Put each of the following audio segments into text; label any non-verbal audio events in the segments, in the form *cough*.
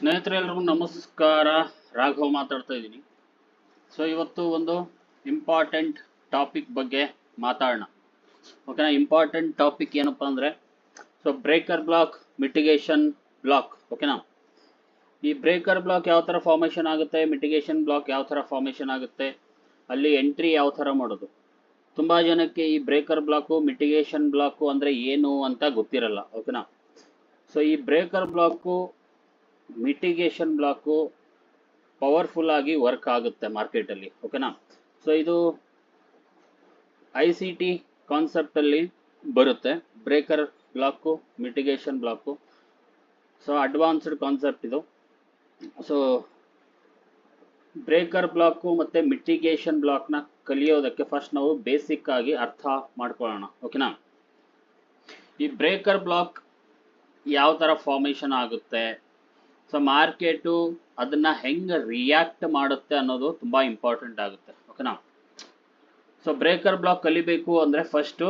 ಸ್ನೇಹಿತರೆಲ್ಲರಿಗೂ ನಮಸ್ಕಾರ. ರಾಘವ್ ಮಾತಾಡ್ತಾ ಇದ್ದೀನಿ. ಸೊ ಇವತ್ತು ಒಂದು ಇಂಪಾರ್ಟೆಂಟ್ ಟಾಪಿಕ್ ಬಗ್ಗೆ ಮಾತಾಡೋಣ. ಓಕೆನಾ ಇಂಪಾರ್ಟೆಂಟ್ ಟಾಪಿಕ್ ಏನಪ್ಪ ಅಂದರೆ so breaker block mitigation block ಓಕೆನಾ ಈ ಬ್ರೇಕರ್ ಬ್ಲಾಕ್ ಯಾವ ಥರ ಫಾರ್ಮೇಷನ್ ಆಗುತ್ತೆ ಮಿಟಿಗೇಷನ್ ಬ್ಲಾಕ್ ಯಾವ ಥರ ಫಾರ್ಮೇಷನ್ ಆಗುತ್ತೆ, ಅಲ್ಲಿ ಎಂಟ್ರಿ ಯಾವ ಥರ ಮಾಡೋದು? ತುಂಬ ಜನಕ್ಕೆ ಈ ಬ್ರೇಕರ್ ಬ್ಲಾಕು ಮಿಟಿಗೇಷನ್ ಬ್ಲಾಕು ಅಂದರೆ ಏನು ಅಂತ ಗೊತ್ತಿರಲ್ಲ. ಓಕೆನಾ ಸೊ ಈ breaker block mitigation block powerful ಆಗಿ ವರ್ಕ್ ಆಗುತ್ತೆ ಮಾರ್ಕೆಟಲ್ಲಿ ಓಕೆನಾ ಸೊ ಇದು ಐ ಸಿ ಟಿ ಕಾನ್ಸೆಪ್ಟಲ್ಲಿ ಬರುತ್ತೆ. Breaker block mitigation block so advanced concept ಇದು. ಸೊ ಬ್ರೇಕರ್ ಬ್ಲಾಕು ಮತ್ತು ಮಿಟಿಗೇಷನ್ ಬ್ಲಾಕ್ನ ಕಲಿಯೋದಕ್ಕೆ ಫಸ್ಟ್ ನಾವು ಬೇಸಿಕ್ ಆಗಿ ಅರ್ಥ ಮಾಡ್ಕೊಳ್ಳೋಣ ಓಕೆನಾ ಈ ಬ್ರೇಕರ್ ಬ್ಲಾಕ್ ಯಾವ ಥರ ಫಾರ್ಮೇಷನ್ ಆಗುತ್ತೆ? ಸೊ ಮಾರ್ಕೆಟು ಅದನ್ನ ಹೆಂಗೆ ರಿಯಾಕ್ಟ್ ಮಾಡುತ್ತೆ ಅನ್ನೋದು ತುಂಬಾ ಇಂಪಾರ್ಟೆಂಟ್ ಆಗುತ್ತೆ. ಓಕೆನಾ ಸೊ ಬ್ರೇಕರ್ ಬ್ಲಾಕ್ ಕಲಿಬೇಕು ಅಂದ್ರೆ ಫಸ್ಟು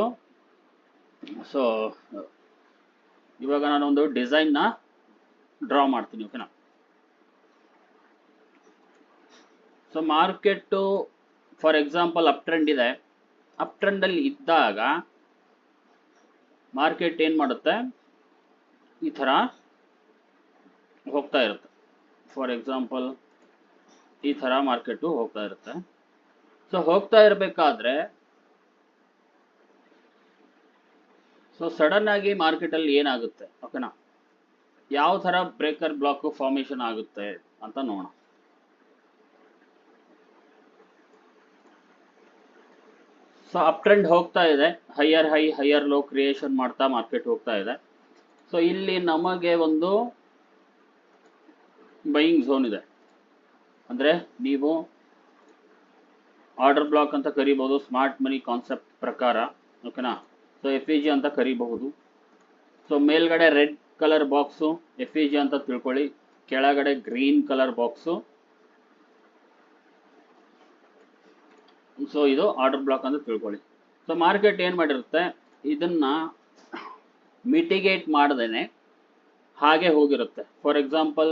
ಸೊ ಇವಾಗ ನಾನೊಂದು ಡಿಸೈನ್ನ ಡ್ರಾ ಮಾಡ್ತೀನಿ ಓಕೆನಾ so market for example up trend ಇದೆ. ಅಪ್ ಟ್ರೆಂಡ್ ಅಲ್ಲಿ ಇದ್ದಾಗ ಮಾರ್ಕೆಟ್ ಏನ್ ಮಾಡುತ್ತೆ? ಈ ಥರ ಹೋಗ್ತಾ ಇರುತ್ತೆ. ಫಾರ್ ಎಕ್ಸಾಂಪಲ್ ಈ ಥರ ಮಾರ್ಕೆಟು ಹೋಗ್ತಾ ಇರುತ್ತೆ. ಸೊ ಹೋಗ್ತಾ ಇರಬೇಕಾದ್ರೆ ಸೊ ಸಡನ್ ಆಗಿ ಮಾರ್ಕೆಟಲ್ಲಿ ಏನಾಗುತ್ತೆ? ಓಕೆನಾ ಯಾವ ಥರ ಬ್ರೇಕರ್ ಬ್ಲಾಕ್ ಫಾರ್ಮೇಷನ್ ಆಗುತ್ತೆ ಅಂತ ನೋಡೋಣ. ಸೊ ಅಪ್ ಟ್ರೆಂಡ್ ಹೋಗ್ತಾ ಇದೆ. Higher high higher low creation ಮಾಡ್ತಾ ಮಾರ್ಕೆಟ್ ಹೋಗ್ತಾ ಇದೆ. ಸೊ ಇಲ್ಲಿ ನಮಗೆ ಒಂದು ಬೈಯಿಂಗ್ ಝೋನ್ ಇದೆ. ಅಂದರೆ ನೀವು ಆರ್ಡರ್ ಬ್ಲಾಕ್ ಅಂತ ಕರಿಬೋದು ಸ್ಮಾರ್ಟ್ ಮನಿ ಕಾನ್ಸೆಪ್ಟ್ ಪ್ರಕಾರ ಓಕೆನಾ ಸೊ ಎಫ್ ಇ ಜಿ ಅಂತ ಕರಿಬಹುದು. ಸೊ ಮೇಲ್ಗಡೆ red colour box F E G ಅಂತ ತಿಳ್ಕೊಳ್ಳಿ. ಕೆಳಗಡೆ ಗ್ರೀನ್ ಕಲರ್ ಬಾಕ್ಸು ಸೊ ಇದು ಆರ್ಡರ್ ಬ್ಲಾಕ್ ಅಂತ ತಿಳ್ಕೊಳ್ಳಿ. ಸೊ ಮಾರ್ಕೆಟ್ ಏನು ಮಾಡಿರುತ್ತೆ? ಇದನ್ನ ಮಿಟಿಗೇಟ್ ಮಾಡದೇನೆ ಹಾಗೆ ಹೋಗಿರುತ್ತೆ. ಫಾರ್ ಎಕ್ಸಾಂಪಲ್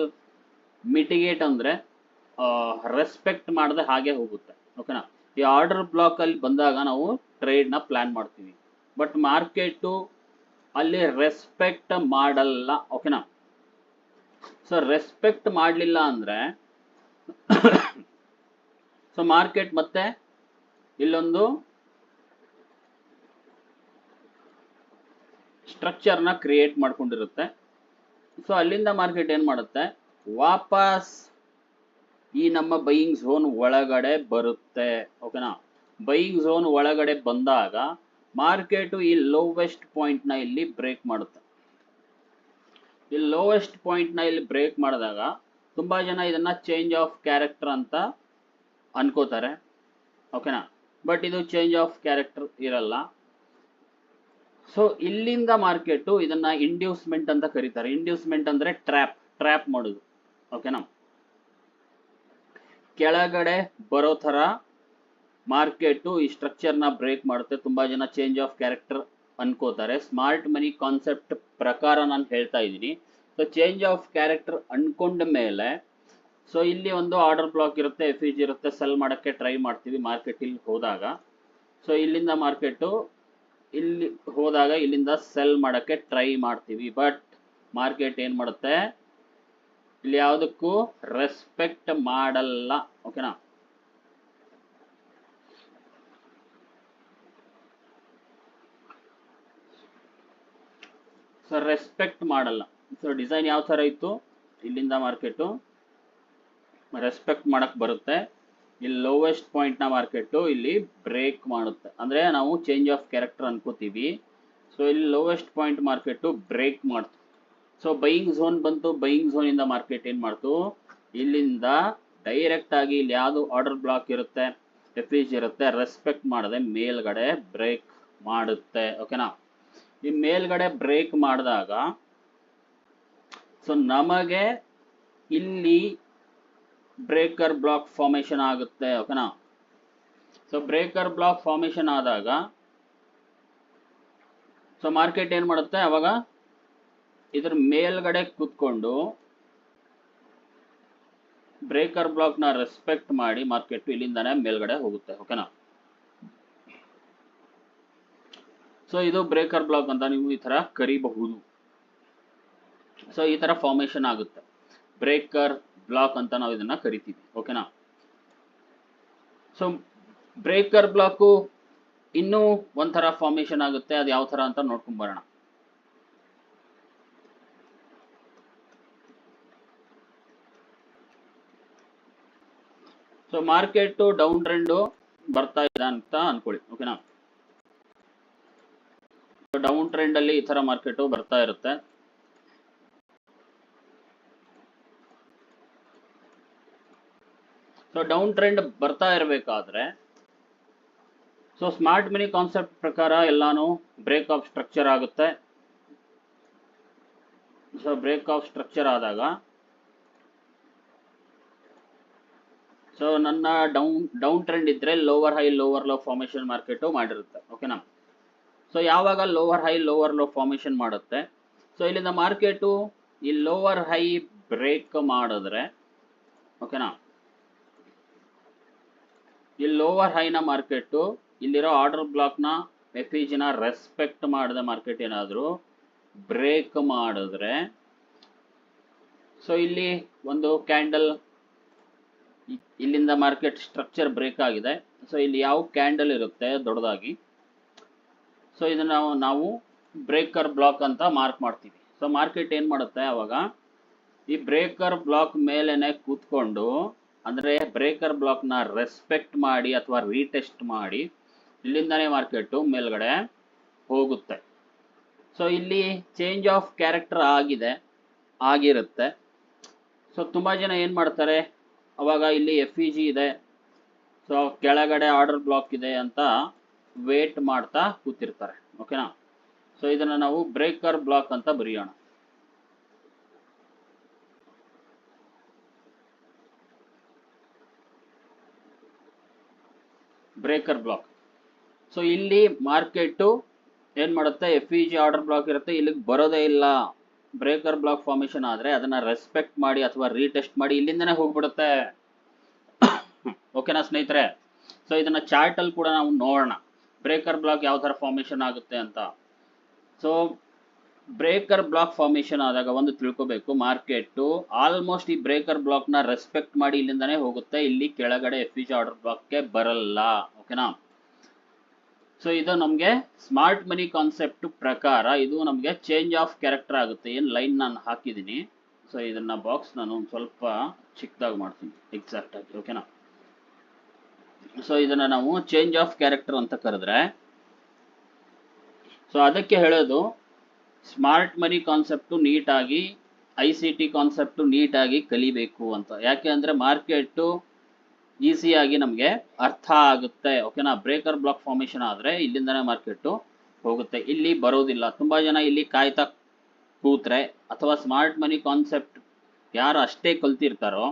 ಮಿಟಿಗೇಟ್ ಅಂದ್ರೆ ರೆಸ್ಪೆಕ್ಟ್ ಮಾಡದೆ ಹಾಗೆ ಹೋಗುತ್ತೆ. ಓಕೆನಾ ಈ ಆರ್ಡರ್ ಬ್ಲಾಕ್ ಅಲ್ಲಿ ಬಂದಾಗ ನಾವು ಟ್ರೇಡ್ನ ಪ್ಲಾನ್ ಮಾಡ್ತೀವಿ. ಬಟ್ ಮಾರ್ಕೆಟು ಅಲ್ಲಿ ರೆಸ್ಪೆಕ್ಟ್ ಮಾಡಲ್ಲ. ಓಕೆನಾ ಸೊ ರೆಸ್ಪೆಕ್ಟ್ ಮಾಡಲಿಲ್ಲ ಅಂದ್ರೆ *coughs* ಸೊ ಮಾರ್ಕೆಟ್ ಮತ್ತೆ ಇಲ್ಲೊಂದು ಸ್ಟ್ರಕ್ಚರ್ನ ಕ್ರಿಯೇಟ್ ಮಾಡ್ಕೊಂಡಿರುತ್ತೆ. ಸೊ ಅಲ್ಲಿಂದ ಮಾರ್ಕೆಟ್ ಏನು ಮಾಡುತ್ತೆ? ವಾಪಸ್ ಈ ನಮ್ಮ ಬೈಯಿಂಗ್ ಝೋನ್ ಒಳಗಡೆ ಬರುತ್ತೆ. ಓಕೆನಾ ಬೈಯಿಂಗ್ ಝೋನ್ ಒಳಗಡೆ ಬಂದಾಗ ಮಾರ್ಕೆಟು ಈ ಲೋವೆಸ್ಟ್ ಪಾಯಿಂಟ್ನ ಇಲ್ಲಿ ಬ್ರೇಕ್ ಮಾಡುತ್ತೆ. ಈ ಲೋವೆಸ್ಟ್ ಪಾಯಿಂಟ್ನ ಇಲ್ಲಿ ಬ್ರೇಕ್ ಮಾಡಿದಾಗ ತುಂಬಾ ಜನ ಇದನ್ನ ಚೇಂಜ್ ಆಫ್ ಕ್ಯಾರೆಕ್ಟರ್ ಅಂತ ಅನ್ಕೋತಾರೆ. ಓಕೆನಾ ಬಟ್ ಇದು ಚೇಂಜ್ ಆಫ್ ಕ್ಯಾರೆಕ್ಟರ್ ಇರಲ್ಲ. ಸೊ ಇಲ್ಲಿಂದ ಮಾರ್ಕೆಟು ಇದನ್ನ ಇಂಡ್ಯೂಸ್ಮೆಂಟ್ ಅಂತ ಕರೀತಾರೆ. ಇಂಡ್ಯೂಸ್ಮೆಂಟ್ ಅಂದ್ರೆ ಟ್ರ್ಯಾಪ್ ಟ್ರ್ಯಾಪ್ ಮಾಡೋದು. ಓಕೆನಾ ಕೆಳಗಡೆ ಬರೋ ಥರ ಮಾರ್ಕೆಟು ಈ ಸ್ಟ್ರಕ್ಚರ್ನ ಬ್ರೇಕ್ ಮಾಡುತ್ತೆ. ತುಂಬಾ ಜನ ಚೇಂಜ್ ಆಫ್ ಕ್ಯಾರೆಕ್ಟರ್ ಅನ್ಕೋತಾರೆ. ಸ್ಮಾರ್ಟ್ ಮನಿ ಕಾನ್ಸೆಪ್ಟ್ ಪ್ರಕಾರ ನಾನು ಹೇಳ್ತಾ ಇದ್ದೀನಿ. ಸೊ ಚೇಂಜ್ ಆಫ್ ಕ್ಯಾರೆಕ್ಟರ್ ಅನ್ಕೊಂಡ ಮೇಲೆ ಸೊ ಇಲ್ಲಿ ಒಂದು ಆರ್ಡರ್ ಬ್ಲಾಕ್ ಇರುತ್ತೆ ಎಫ್ ಇ ಇರುತ್ತೆ ಸೆಲ್ ಮಾಡೋಕ್ಕೆ ಟ್ರೈ ಮಾಡ್ತೀವಿ ಮಾರ್ಕೆಟ್ ಇಲ್ಲಿ ಹೋದಾಗ. ಸೊ ಇಲ್ಲಿಂದ ಮಾರ್ಕೆಟು ಇಲ್ಲಿ ಹೋದಾಗ ಇಲ್ಲಿಂದ ಸೆಲ್ ಮಾಡೋಕ್ಕೆ ಟ್ರೈ ಮಾಡ್ತೀವಿ. ಬಟ್ ಮಾರ್ಕೆಟ್ ಏನು ಮಾಡುತ್ತೆ? ಇಲ್ಲಿ ಯಾವುದಕ್ಕೂ ರೆಸ್ಪೆಕ್ಟ್ ಮಾಡಲ್ಲ. ಓಕೆನಾ ಸೊ ರೆಸ್ಪೆಕ್ಟ್ ಮಾಡಲ್ಲ. ಸೊ ಡಿಸೈನ್ ಯಾವ ಥರ ಇತ್ತು? ಇಲ್ಲಿಂದ ಮಾರ್ಕೆಟು ರೆಸ್ಪೆಕ್ಟ್ ಮಾಡಕ್ಕೆ ಬರುತ್ತೆ. ಇಲ್ಲಿ ಲೋವೆಸ್ಟ್ ಪಾಯಿಂಟ್ನ ಮಾರ್ಕೆಟು ಇಲ್ಲಿ ಬ್ರೇಕ್ ಮಾಡುತ್ತೆ. ಅಂದರೆ ನಾವು ಚೇಂಜ್ ಆಫ್ ಕ್ಯಾರೆಕ್ಟರ್ ಅನ್ಕೋತೀವಿ. ಸೊ ಇಲ್ಲಿ ಲೋವೆಸ್ಟ್ ಪಾಯಿಂಟ್ ಮಾರ್ಕೆಟು ಬ್ರೇಕ್ ಮಾಡ್ತು ಸೊ ಬೈಯಿಂಗ್ ಝೋನ್ ಬಂತು ಬೈಯಿಂಗ್ ಝೋನ್ ಇಂದ ಮಾರ್ಕೆಟ್ ಏನು ಮಾಡ್ತು? ಇಲ್ಲಿಂದ ಡೈರೆಕ್ಟ್ ಆಗಿ ಇಲ್ಲಿ ಯಾವುದು ಆರ್ಡರ್ ಬ್ಲಾಕ್ ಇರುತ್ತೆ? ಎಫ್ ಇರುತ್ತೆ. ರೆಸ್ಪೆಕ್ಟ್ ಮಾಡದೆ ಮೇಲ್ಗಡೆ ಬ್ರೇಕ್ ಮಾಡುತ್ತೆ. ಓಕೆನಾ ಈ ಮೇಲ್ಗಡೆ ಬ್ರೇಕ್ ಮಾಡಿದಾಗ ಸೊ ನಮಗೆ ಇಲ್ಲಿ ಬ್ರೇಕರ್ ಬ್ಲಾಕ್ ಫಾರ್ಮೇಷನ್ ಆಗುತ್ತೆ. ಓಕೆನಾ ಸೊ ಬ್ರೇಕರ್ ಬ್ಲಾಕ್ ಫಾರ್ಮೇಷನ್ ಆದಾಗ ಸೊ ಮಾರ್ಕೆಟ್ ಏನ್ ಮಾಡುತ್ತೆ? ಅವಾಗ ಇದ್ರ ಮೇಲ್ಗಡೆ ಕೂತ್ಕೊಂಡು ಬ್ರೇಕರ್ ಬ್ಲಾಕ್ನ ರೆಸ್ಪೆಕ್ಟ್ ಮಾಡಿ ಮಾರ್ಕೆಟ್ ಇಲ್ಲಿಂದಾನೆ ಮೇಲ್ಗಡೆ ಹೋಗುತ್ತೆ ಓಕೆನಾ ಸೊ ಇದು ಬ್ರೇಕರ್ ಬ್ಲಾಕ್ ಅಂತ ನೀವು ಈ ತರ ಕರಿಬಹುದು. ಸೊ ಈ ತರ ಫಾರ್ಮೇಶನ್ ಆಗುತ್ತೆ. ಬ್ರೇಕರ್ ಬ್ಲಾಕ್ ಅಂತ ನಾವು ಇದನ್ನ ಕರಿತೀವಿ ಓಕೆನಾ ಸೊ ಬ್ರೇಕರ್ ಬ್ಲಾಕು ಇನ್ನೂ ಒಂಥರ ಫಾರ್ಮೇಶನ್ ಆಗುತ್ತೆ, ಅದು ಯಾವ ತರ ಅಂತ ನೋಡ್ಕೊಂಡ್ ಬರೋಣ. ಸೊ ಮಾರ್ಕೆಟ್ ಡೌನ್ ಟ್ರೆಂಡ್ ಬರ್ತಾ ಇದೆ ಅಂತ ಅನ್ಕೊಳ್ಳಿ ಓಕೆನಾ ಡೌನ್ ಟ್ರೆಂಡ್ ಅಲ್ಲಿ ಈ ತರ ಮಾರ್ಕೆಟ್ ಬರ್ತಾ ಇರುತ್ತೆ. ಸೊ ಡೌನ್ ಟ್ರೆಂಡ್ ಬರ್ತಾ ಇರಬೇಕಾದ್ರೆ ಸೊ ಸ್ಮಾರ್ಟ್ ಮನಿ ಕಾನ್ಸೆಪ್ಟ್ ಪ್ರಕಾರ ಎಲ್ಲಾನು ಬ್ರೇಕ್ ಆಫ್ ಸ್ಟ್ರಕ್ಚರ್ ಆಗುತ್ತೆ. ಸೊ ಬ್ರೇಕ್ ಆಫ್ ಸ್ಟ್ರಕ್ಚರ್ ಆದಾಗ ಸೊ ನನ್ನ ಡೌನ್ ಡೌನ್ ಟ್ರೆಂಡ್ ಇದ್ರೆ lower high lower low formation market ಮಾಡಿರುತ್ತೆ. ಓಕೆನಾ ಸೊ ಯಾವಾಗ lower high lower low formation ಮಾಡುತ್ತೆ? ಸೊ ಇಲ್ಲಿಂದ ಮಾರ್ಕೆಟು ಈ ಲೋವರ್ ಹೈ ಬ್ರೇಕ್ ಮಾಡಿದ್ರೆ ಓಕೆನಾ ಈ ಲೋವರ್ ಹೈನ ಮಾರ್ಕೆಟ್ ಇಲ್ಲಿರೋ ಆರ್ಡರ್ ಬ್ಲಾಕ್ನ ಎಫಿಜಿನ ರೆಸ್ಪೆಕ್ಟ್ ಮಾಡಿದ ಮಾರ್ಕೆಟ್ ಏನಾದರೂ ಬ್ರೇಕ್ ಮಾಡಿದ್ರೆ ಸೊ ಇಲ್ಲಿ ಒಂದು ಕ್ಯಾಂಡಲ್ ಇಲ್ಲಿಂದ ಮಾರ್ಕೆಟ್ ಸ್ಟ್ರಕ್ಚರ್ ಬ್ರೇಕ್ ಆಗಿದೆ. ಸೊ ಇಲ್ಲಿ ಯಾವ ಕ್ಯಾಂಡಲ್ ಇರುತ್ತೆ ದೊಡ್ಡದಾಗಿ. ಸೊ ಇದನ್ನ ನಾವು ಬ್ರೇಕರ್ ಬ್ಲಾಕ್ ಅಂತ ಮಾರ್ಕ್ ಮಾಡ್ತೀವಿ. ಸೊ ಮಾರ್ಕೆಟ್ ಏನ್ ಮಾಡುತ್ತೆ ಅವಾಗ? ಈ ಬ್ರೇಕರ್ ಬ್ಲಾಕ್ ಮೇಲೆನೆ ಕೂತ್ಕೊಂಡು, ಅಂದ್ರೆ ಬ್ರೇಕರ್ ಬ್ಲಾಕ್ನ ರೆಸ್ಪೆಕ್ಟ್ ಮಾಡಿ ಅಥವಾ ರೀಟೆಸ್ಟ್ ಮಾಡಿ, ಇಲ್ಲಿಂದನೇ ಮಾರ್ಕೆಟ್ ಮೇಲ್ಗಡೆ ಹೋಗುತ್ತೆ. ಸೊ ಇಲ್ಲಿ ಚೇಂಜ್ ಆಫ್ ಕ್ಯಾರೆಕ್ಟರ್ ಆಗಿದೆ, ಆಗಿರುತ್ತೆ. ಸೊ ತುಂಬಾ ಜನ ಏನ್ ಮಾಡ್ತಾರೆ? ಅವಾಗ ಇಲ್ಲಿ ಎಫ್ ಇ ಜಿ ಇದೆ. ಸೊ ಕೆಳಗಡೆ ಆರ್ಡರ್ ಬ್ಲಾಕ್ ಇದೆ ಅಂತ ವೇಟ್ ಮಾಡ್ತಾ ಕೂತಿರ್ತಾರೆ. ಓಕೆನಾ ಸೊ ಇದನ್ನ ನಾವು ಬ್ರೇಕರ್ ಬ್ಲಾಕ್ ಅಂತ ಬರೆಯೋಣ. ಬ್ರೇಕರ್ ಬ್ಲಾಕ್ ಸೊ ಇಲ್ಲಿ ಮಾರ್ಕೆಟ್ ಏನ್ ಮಾಡುತ್ತೆ? F E G order block ಇರುತ್ತೆ. ಇಲ್ಲಿಗೆ ಬರೋದೇ ಇಲ್ಲ. ಬ್ರೇಕರ್ ಬ್ಲಾಕ್ ಫಾರ್ಮೇಶನ್ ಆದರೆ ಅದನ್ನ ರೆಸ್ಪೆಕ್ಟ್ ಮಾಡಿ ಅಥವಾ ರೀಟೆಸ್ಟ್ ಮಾಡಿ ಇಲ್ಲಿಂದನೇ ಹೋಗ್ಬಿಡುತ್ತೆ. ಓಕೆನಾ ಸ್ನೇಹಿತರೆ? ಸೊ ಇದನ್ನ ಚಾರ್ಟಲ್ಲಿ ಕೂಡ ನಾವು ನೋಡೋಣ. ಬ್ರೇಕರ್ ಬ್ಲಾಕ್ ಯಾವ ತರ ಫಾರ್ಮೇಶನ್ ಆಗುತ್ತೆ ಅಂತ. ಸೊ ಬ್ರೇಕರ್ ಬ್ಲಾಕ್ ಫಾರ್ಮೇಶನ್ ಆದಾಗ ಒಂದು ತಿಳ್ಕೋಬೇಕು. ಮಾರ್ಕೆಟ್ಟು ಆಲ್ಮೋಸ್ಟ್ ಈ ಬ್ರೇಕರ್ ಬ್ಲಾಕ್ನ ರೆಸ್ಪೆಕ್ಟ್ ಮಾಡಿ ಇಲ್ಲಿಂದನೇ ಹೋಗುತ್ತೆ. ಇಲ್ಲಿ ಕೆಳಗಡೆ ಎಫ್ ಆರ್ಡರ್ ಬ್ಲಾಕ್ಗೆ ಬರಲ್ಲ. ಓಕೆನಾ? ಸೊ ಇದು ನಮಗೆ ಸ್ಮಾರ್ಟ್ ಮನಿ ಕಾನ್ಸೆಪ್ಟ್ ಪ್ರಕಾರ ಇದು ನಮಗೆ ಚೇಂಜ್ ಆಫ್ ಕ್ಯಾರೆಕ್ಟರ್ ಆಗುತ್ತೆ. ಏನು ಲೈನ್ ನಾನು ಹಾಕಿದ್ದೀನಿ ಸೊ ಇದನ್ನ ಬಾಕ್ಸ್ ನಾನು ಒಂದು ಸ್ವಲ್ಪ ಚಿಕ್ಕದಾಗಿ ಮಾಡ್ತೀನಿ. ಎಕ್ಸಾಕ್ಟ್ ಆಗಿ ಓಕೆನಾ ಸೊ ಇದನ್ನ ನಾವು ಚೇಂಜ್ ಆಫ್ ಕ್ಯಾರೆಕ್ಟರ್ ಅಂತ ಕರೆದ್ರೆ ಸೊ ಅದಕ್ಕೆ ಹೇಳೋದು ಸ್ಮಾರ್ಟ್ ಮನಿ ಕಾನ್ಸೆಪ್ಟು ನೀಟಾಗಿ ಐ ಸಿ ಟಿ ಕಾನ್ಸೆಪ್ಟು ನೀಟಾಗಿ ಕಲಿಬೇಕು ಅಂತ. ಯಾಕೆ ಅಂದರೆ ಮಾರ್ಕೆಟು ಈಸಿಯಾಗಿ ನಮಗೆ ಅರ್ಥ ಆಗುತ್ತೆ. ಓಕೆನಾ ಬ್ರೇಕರ್ ಬ್ಲಾಕ್ ಫಾರ್ಮೇಶನ್ ಆದರೆ ಇಲ್ಲಿಂದನೇ ಮಾರ್ಕೆಟು ಹೋಗುತ್ತೆ. ಇಲ್ಲಿ ಬರೋದಿಲ್ಲ. ತುಂಬ ಜನ ಇಲ್ಲಿ ಕಾಯ್ತಾ ಕೂತ್ರೆ ಅಥವಾ ಸ್ಮಾರ್ಟ್ ಮನಿ ಕಾನ್ಸೆಪ್ಟ್ ಯಾರು ಅಷ್ಟೇ ಕಲ್ತಿರ್ತಾರೋ,